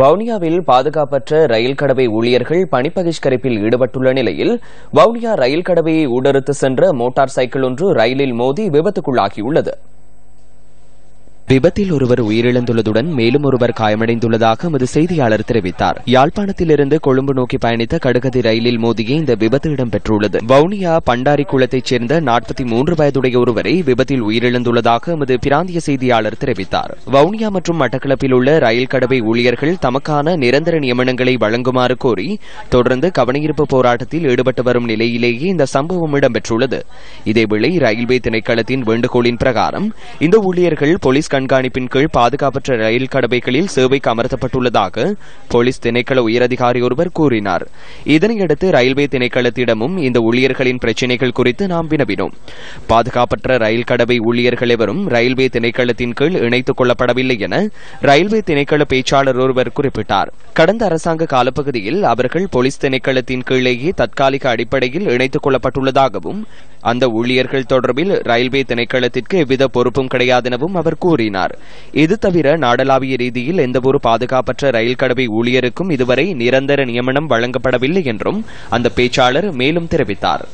வவுனியாவில் பாதுகாப்பற்ற ரயில் கடவை ஊழியர்கள் பணிப்பகிஷ்கரிப்பில் ஈடுபட்டுள்ள நிலையில் வவுனியா ரயில் கடவையை ஊடறுத்து சென்ற மோட்டார் சைக்கிள் ஒன்று ரயிலில் மோதி விபத்துக்குள்ளாகியுள்ளது. விபத்தில் ஒருவர் உயிரிழந்துள்ளதுடன் மேலும் ஒருவர் காயமடைந்துள்ளதாக எமது செய்தியாளர் தெரிவித்தார். யாழ்ப்பாணத்திலிருந்து கொழும்பு நோக்கி பயணித்த கடுகதி ரயிலில் மோதிய இந்த விபத்து இடம்பெற்றுள்ளது. வவுனியா பண்டாரி குளத்தைச் சேர்ந்த நாற்பத்தி மூன்று வயதுடைய ஒருவரை விபத்தில் உயிரிழந்துள்ளதாக எமது பிராந்திய செய்தியாளர் தெரிவித்தார். வவுனியா மற்றும் மட்டக்களப்பில் உள்ள ரயில் கடவை ஊழியர்கள் தமக்கான நிரந்தர நியமனங்களை வழங்குமாறு கோரி தொடர்ந்து கவனஈர்ப்பு போராட்டத்தில் ஈடுபட்டு வரும் நிலையிலேயே இந்த சம்பவம் இடம்பெற்றுள்ளது. இதேவேளை ரயில்வே திணைக்களத்தின் வேண்டுகோளின் பிரகாரம் இந்த ஊழியர்கள் போலீஸ் கண்காணிப்பின் கீழ் பாதுகாப்பற்ற ரயில் கடவைகளில் சேவைக்கு அமர்த்தப்பட்டுள்ளதாக போலீஸ் திணைக்கள உயரதிகாரி ஒருவர் கூறினார். இதனையடுத்து ரயில்வே திணைக்களத்திடமும் இந்த ஊழியர்களின் பிரச்சினைகள் குறித்து நாம் வினவினோம். பாதுகாப்பற்ற ரயில் கடவை ஊழியர்கள் எவரும் ரயில்வே திணைக்களத்தின் கீழ் இணைத்துக் கொள்ளப்படவில்லை என ரயில்வே திணைக்கள பேச்சாளர் ஒருவர் குறிப்பிட்டார். கடந்த அரசாங்க காலப்பகுதியில் அவர்கள் போலீஸ் திணைக்களத்தின் கீழேயே தற்காலிக அடிப்படையில் இணைத்துக் கொள்ளப்பட்டுள்ளதாகவும் அந்த ஊழியர்கள் தொடர்பில் ரயில்வே திணைக்களத்திற்கு எவ்வித பொறுப்பும் கிடையாதெனவும் அவர் கூறினார். இது தவிர நாடளாவிய ரீதியில் எந்தவொரு பாதுகாப்பற்ற ரயில் கடவை ஊழியருக்கும் இதுவரை நிரந்தர நியமனம் வழங்கப்படவில்லை என்றும் அந்த பேச்சாளர் மேலும் தெரிவித்தார்.